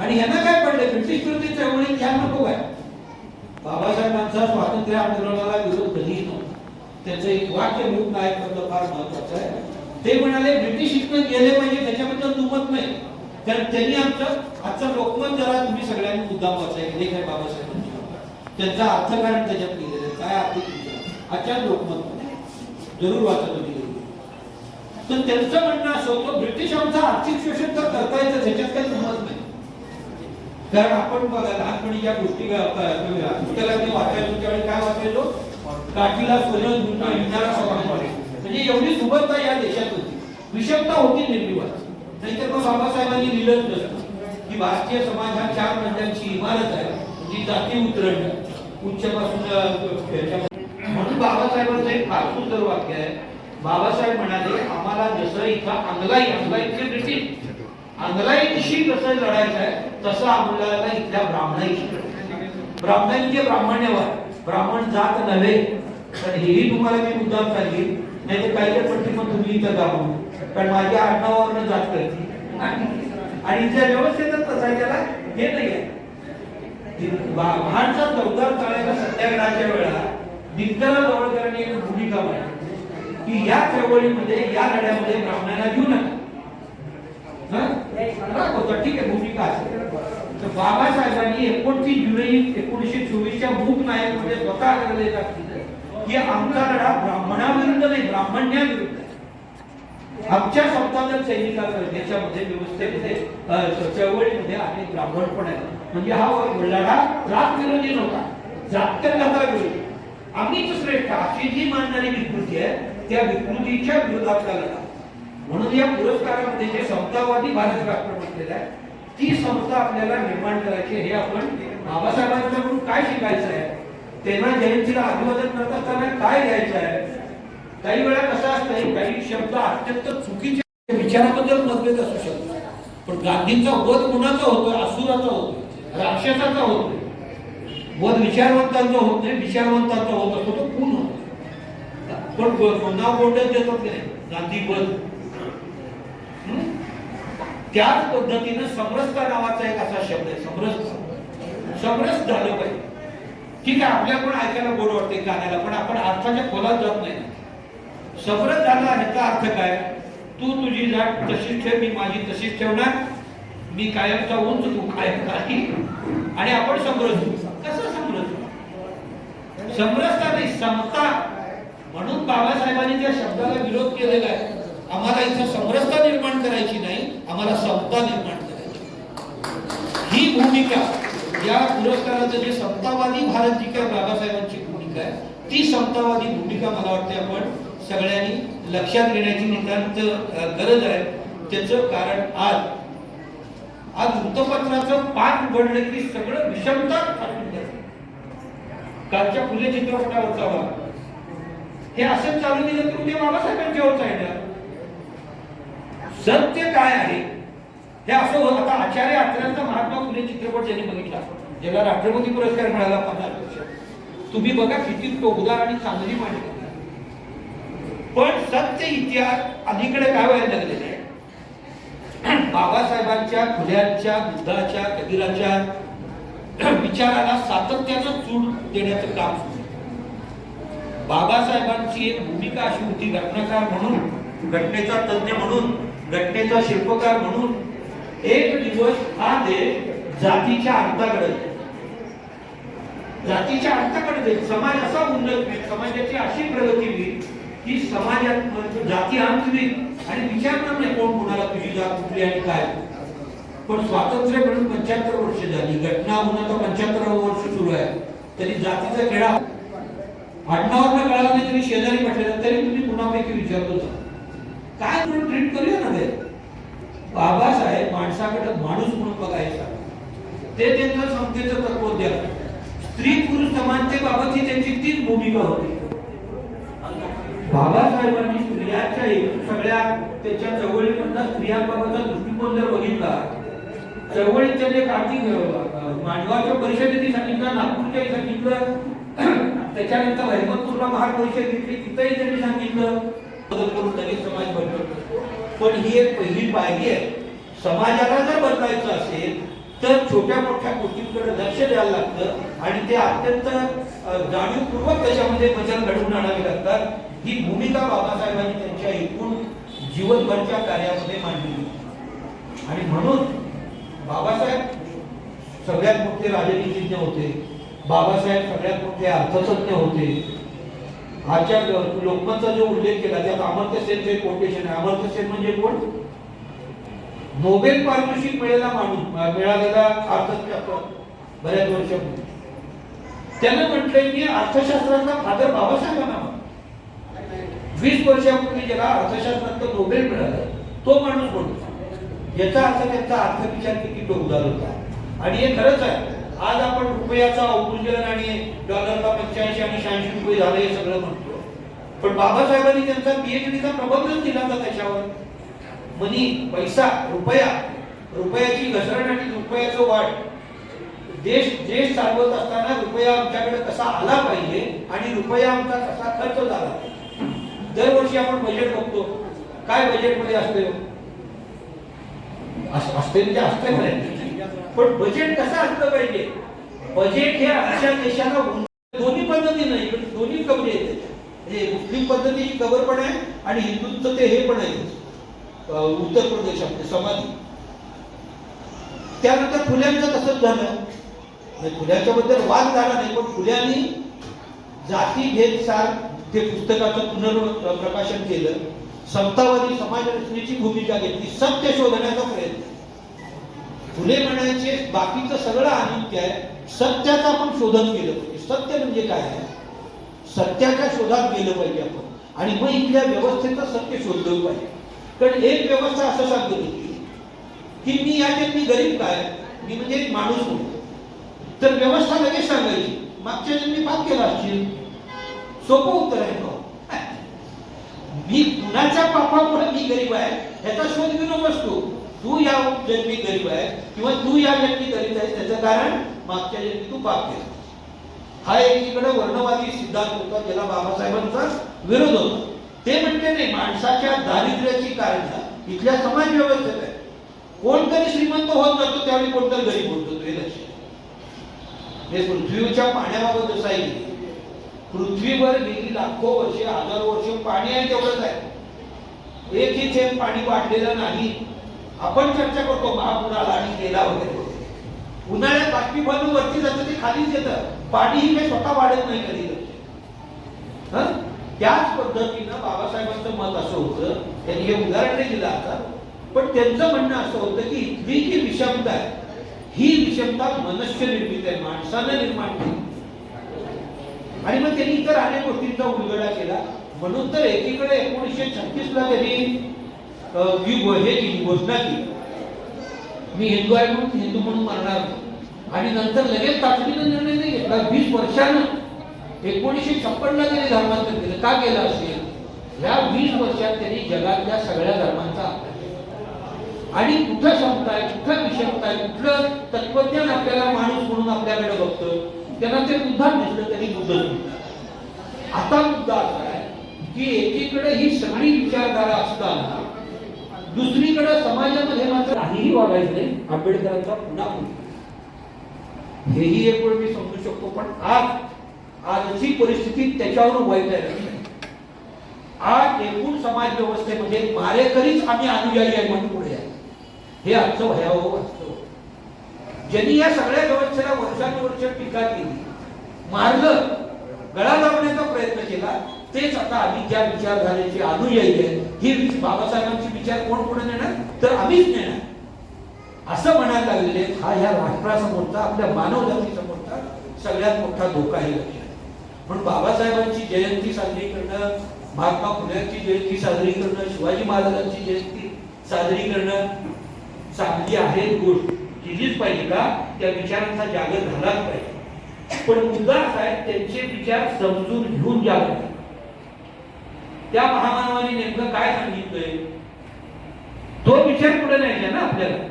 आणि यांना काय पडलं? ब्रिटिश विरोधी चळवळीत ह्या नको काय? बाबासाहेबांचा स्वातंत्र्य आंदोलनाला विरोध कधीही नव्हता. त्याचं एक वाक्य मूक नायक मधलं फार महत्वाचं आहे. ते म्हणाले ब्रिटिश इथनं गेले पाहिजे त्याच्याबद्दल दुमत नाही. कारण त्यांनी आमचं आजचं लोकमत जरा तुम्ही सगळ्यांनी मुद्दा वाचायला हे काय बाबासाहेबांची त्यांचा अर्थकारण त्याच्यात लिहिलेलं आहे. काय अर्थ तुमचं? आजच्या लोकमत जरूर वाचा तुम्ही तर त्यांचं म्हणणं असं होतं ब्रिटिश आर्थिक शोषण तर करता येतं त्याच्यात काही दुमत नाही. कारण आपण बघा लहानपणी ज्या गोष्टी पुस्तकात वाचायचो त्यावेळी काय वाचायचो? काठीला सोनं विचारा म्हणजे एवढी सुबत्ता या देशात होती. विषमता होती निर्मिवाद नाहीतर मग बाबासाहेबांनी लिहिलंच नसतं. की भारतीय समाज हा चार मंडळांची इमारत आहे. जी जाती उतरण उच्चपासून म्हणून बाबासाहेबांचं एक फार सुंदर वाक्य आहे. बाबासाहेब म्हणाले आम्हाला जसं इथं अंगलाई अंगलाईचे ब्रिटिश. अंगलाईशी कसं लढायचं आहे? तसं आपल्याला इथल्या ब्राह्मणाईशी ब्राह्मणांचे ब्राह्मण्यवर ब्राह्मण जात नव्हे तर हेही तुम्हाला मी मुद्दाम सांगेन नाही तर काही पट्टी मग तुम्ही इथं जाऊ कारण माझ्या आडनावावरनं जात करते आणि इथल्या व्यवस्थेतच तसा त्याला हे नाही आहे. महाडचा चौदार चाळ्याला सत्याग्रहाच्या वेळा दिग्गला जवळकरांनी एक भूमिका मांडली. की या चळवळीमध्ये या लढ्यामध्ये ब्राह्मणांना घेऊ नका. होतं, ठीक आहे भूमिका असेल. बाबासाहेबांनी एकोणतीस जुलै एकोणीसशे चोवीसच्या मूक नायकमध्ये स्वतः आग्रह टाकलं की आमचा लढा ब्राह्मणाविरुद्ध नाही ब्राह्मण्याविरुद्ध आमच्या सत्ताधार सैनिकांकडे त्याच्यामध्ये व्यवस्थेमध्ये चळवळीमध्ये अनेक ब्राह्मण पण आहेत म्हणजे हा लढा जात विरोधी नव्हता. जात्यंगाचा विरोधी आम्हीच श्रेष्ठ. अशी जी मानणारी विकृती आहे त्या विकृतीच्या विरोधातला लढा. म्हणून या पुरस्कारामध्ये जे समतावादी भारत राष्ट्र म्हटलेलं आहे ती संस्था आपल्याला निर्माण करायची हे आपण बाबासाहेबांकडून काय शिकायचं आहे? त्यांना जयंतीला अभिवादन करत असताना काय घ्यायचं आहे? काही वेळा कसं असतंय काही शब्द अत्यंत चुकीचे विचाराबद्दल मतभेद असू शकतात. पण गांधींचा वध कुणाचा होतो असुराचा होतो राक्षसाचा होतो वध विचारवंतांचा होत नाही विचारवंतांचा होत असतो तो खून होतो पण नाव कोणत्याच देतात की नाही? गांधी वध. त्याच पद्धतीनं समरसता नावाचा एक असा शब्द आहे समरस. समरस झालं पाहिजे. ठीक आहे आपल्या पण ऐकायला गोड वाटते गाण्याला पण आपण अर्थाच्या खोलात जात नाही. ना. समरस झाला ह्याचा अर्थ काय? तू तुझी जात तशीच ठेव मी माझी तशीच ठेवणार. मी कायमचा उंच तू कायम काही आणि आपण समरस कसं समरस समरसता नाही समता. म्हणून बाबासाहेबांनी त्या शब्दाला विरोध केलेला आहे. आम्हाला इथं समरसता निर्माण करायची नाही. आम्हाला समता निर्माण करायची. ही भूमिका या पुरस्काराचं जे समतावादी भारत जी बाबासाहेबांची भूमिका आहे ती समतावादी भूमिका मला वाटते आपण सगळ्यांनी लक्षात घेण्याची नितांत गरज आहे. त्याचं कारण आज आज वृत्तपत्राचं पान उघडलं की सगळं विषमता कालच्या फुले चित्रपटावरचा चावा हे असंच चालू दिलं तर उद्या बाबासाहेबांच्यावर चालणार सत्य काय आहे? हे असं होत आता आचार्य आचार्यांचा महात्मा फुले चित्रपट त्यांनी बघितला ज्याला राष्ट्रपती पुरस्कार मिळाला पन्नास वर्ष. तुम्ही बघा किती टोकदार आणि चांगली मांडली पण सत्य इतिहास अलीकडे काय व्हायला लागलेलं आहे? बाबासाहेबांच्या फुल्यांच्या बुद्धाच्या कबीराच्या विचाराला सातत्याचं चूड देण्याचं काम सुरू बाबासाहेबांची एक भूमिका अशी होती घटनाकार म्हणून घटनेचा तज्ज्ञ म्हणून. घटनेचा शिल्पकार म्हणून एक दिवस हा देश जातीच्या अंताकडे जातीच्या अंताकडे जाईल समाज असा उन्नत होईल समाजाची अशी प्रगती होईल की समाजात जाती अंत होईल आणि विचारणार नाही कोण कोणाला तुझी जात कुठली आणि काय? पण स्वातंत्र्य म्हणून पंच्याहत्तर वर्ष झाली. घटना होऊन आता पंच्याहत्तर वर्ष सुरू आहे. तरी जातीचा खेळा. आडनावर कळाला नाही तरी शेजारी म्हटलेलं तरी तुम्ही कुणापैकी विचारतो काय म्हणून ट्रीट करूया ना ते? बाबासाहेब माणसाकडे माणूस म्हणून बघायचा ते त्यांचं समतेचं द्या. स्त्री पुरुष समानतेबाबतची त्यांची तीच भूमिका होती. बाबासाहेबांनी स्त्रियांच्या सगळ्या त्याच्या चळवळीमधला स्त्रियांबाबतचा दृष्टिकोन जर बघितला चळवळीत जे कार्तिक मांडवाच्या परिषदेने सांगितलं नागपूरच्याही सांगितलं. त्याच्यानंतर रहिमतपूरला महापरिषद घेतली तिथंही त्यांनी सांगितलं. करून लगेच समाज बदलतो पण ही एक पहिली पायरी आहे. समाजाला जर बदलायचं असेल तर छोट्या मोठ्या गोष्टींकडे लक्ष द्यायला लागतं आणि ते अत्यंत जाणीवपूर्वक त्याच्यामध्ये बदल घडवून आणावे लागतात. ही भूमिका बाबासाहेबांनी त्यांच्या एकूण जीवनभरच्या कार्यामध्ये मांडली आणि म्हणून बाबासाहेब सगळ्यात मोठे राजनीतिज्ञ होते. बाबासाहेब सगळ्यात मोठे अर्थतज्ञ होते. आजच्या लोकमतचा जो उल्लेख केला त्यात अमर्त्य सेनचे कोटेशन आहे. अमर्त्य सेन म्हणजे कोण? नोबेल पारितोषिक मिळाला माणूस. मिळालेला अर्थशास्त्र बऱ्याच वर्षापूर्वी. त्यानं म्हटलंय की अर्थशास्त्राचा फादर बाबासाहेबांना माना. वीस वर्षापूर्वी ज्याला अर्थशास्त्रात नोबेल मिळालं तो माणूस म्हणतो याचा अर्थ त्यांचा अर्थविचार किती टोकदार होता. आणि हे खरंच आहे. आज आपण रुपयाचा अवमूल्यन आणि डॉलरला पंच्याऐंशी आणि शहाऐंशी रुपये झाले हे सगळं म्हणतो. पण बाबासाहेबांनी त्यांचा पीएचडीचा प्रबंधच दिला होता त्याच्यावर. मनी पैसा रुपया रुपयाची घसरण आणि रुपयाचं वाढ. देश देश चालवत असताना रुपया आमच्याकडे कसा आला पाहिजे आणि रुपया आमचा कसा खर्च झाला? दरवर्षी आपण बजेट बघतो. काय बजेटमध्ये असते अस- असते म्हणजे असते म्हणे. पण बजेट कसं असलं पाहिजे? बजेट हे आमच्या देशाला दोन्ही पद्धतीने इकडे दोन्ही कवरे आहेत. हे मुस्लिम पद्धतीची कबर पण आहे आणि हिंदूंचं ते हे पण आहे. उत्तर प्रदेशामध्ये समाधी. त्यानंतर फुल्यांचं तसंच झालं? म्हणजे फुल्याच्या बद्दल वाद झाला नाही पण फुल्यांनी जाती भेद सार ते पुस्तकाचं पुनर्प्रकाशन केलं. समतावादी समाज रचनेची भूमिका घेतली. सत्य शोधण्याचा प्रयत्न. फुले म्हणायचे बाकीचं सगळं अनित्य आहे सत्याचं आपण शोधन केलं पाहिजे. सत्य म्हणजे काय आहे? सत्याच्या शोधात गेलं पाहिजे आपण. आणि मग इथल्या व्यवस्थेचं सत्य शोधलं पाहिजे. कारण एक व्यवस्था असं सांगत होती की मी या मी गरीब काय? मी म्हणजे एक माणूस म्हणतो तर व्यवस्था लगेच सांगायची. मागच्या जन्मी पाप केला असशील. सोपं उत्तर आहे मी कुणाच्या पापामुळे मी गरीब आहे ह्याचा शोध घेऊन बसतो. तू या जन्मी गरीब आहे किंवा तू या जन्मी गरीब आहे त्याचं कारण मागच्या जन्मी तू पाप केला. हा एकीकडे वर्णवादी सिद्धांत होता ज्याला बाबासाहेबांचा विरोध होता. ते म्हणते नाही माणसाच्या दारिद्र्याची कारण इथल्या समाज व्यवस्थेत आहे. कोणतरी श्रीमंत होत जातो त्यावेळी कोणतरी गरीब होत जातो हे लक्षात हे पृथ्वीच्या पाण्याबाबत जसं आहे पृथ्वीवर गेली लाखो वर्षे हजारो वर्ष पाणी आहे तेवढंच आहे. एकही थेंब पाणी वाढलेलं नाही. आपण चर्चा करतो महापूर आला आणि गेला वगैरे. उन्हाळ्यात बाष्पीभवन वरती जातं ते खालीच येतं. पाणी ही काही स्वतः वाढत नाही कधी. त्याच पद्धतीनं बाबासाहेबांचं मत असं होतं त्यांनी हे उदाहरण नाही दिलं आता पण त्यांचं म्हणणं असं होतं की इथली जी विषमता आहे ही विषमता मनुष्य निर्मित आहे माणसानं निर्माण केली. आणि मग त्यांनी इतर अनेक गोष्टींचा उलगडा केला. म्हणून तर एकीकडे एकोणीसशे छत्तीस ला त्यांनी ही हे केली घोषणा केली. मी हिंदू आहे म्हणून हिंदू म्हणून मरणार आणि नंतर लगेच तातडीनं निर्णय नाही घेतला. वीस वर्षानं एकोणीसशे छप्पनला त्यांनी धर्मांतर केलं. का केलं असेल? या वीस वर्षात त्यांनी जगातल्या सगळ्या धर्मांचा अभ्यास आणि कुठं क्षमता आहे कुठं विषमता आहे कुठलं तत्वज्ञान आपल्याला माणूस म्हणून आपल्याकडे बघतं त्यांना ते मुद्दा दिसलं त्यांनी बुद्ध आता मुद्दा असा आहे की एकीकडे ही सगळी विचारधारा असताना दुसरीकडे समाजामध्ये मात्र काहीही वागायचं नाही आंबेडकरांचा पुन्हा हेही एक वेळ मी समजू शकतो पण आज आजची परिस्थिती त्याच्यावरून वाईट आहे. आज एकूण समाज व्यवस्थेमध्ये मारेकरीच आम्ही अनुयायी आहे म्हणून पुढे आहे. हे आमचं भयावह वास्तव. ज्यांनी या सगळ्या व्यवस्थेला वर्षानुवर्ष टीका केली मारलं गळा लावण्याचा प्रयत्न केला तेच आता आम्ही ज्या विचारधारेची अनुयायी आहे ही बाबासाहेबांची विचार कोण पुढे नेणार? तर आम्हीच नेणार. असं म्हणायला लागलेले हा ह्या राष्ट्रासमोरचा आपल्या मानव जातीसमोरचा सगळ्यात मोठा धोका हे लक्षात म्हणून बाबासाहेबांची जयंती साजरी करणं महात्मा फुल्यांची जयंती साजरी करणं शिवाजी महाराजांची जयंती साजरी करणं चांगली आहे गोष्ट. केलीच पाहिजे का? त्या विचारांचा जागर झालाच पाहिजे. पण मुद्दा असा आहे त्यांचे विचार समजून घेऊन जागत त्या महामानवाने नेमकं काय सांगितलंय? तो विचार पुढे न्यायचा ना आपल्याला.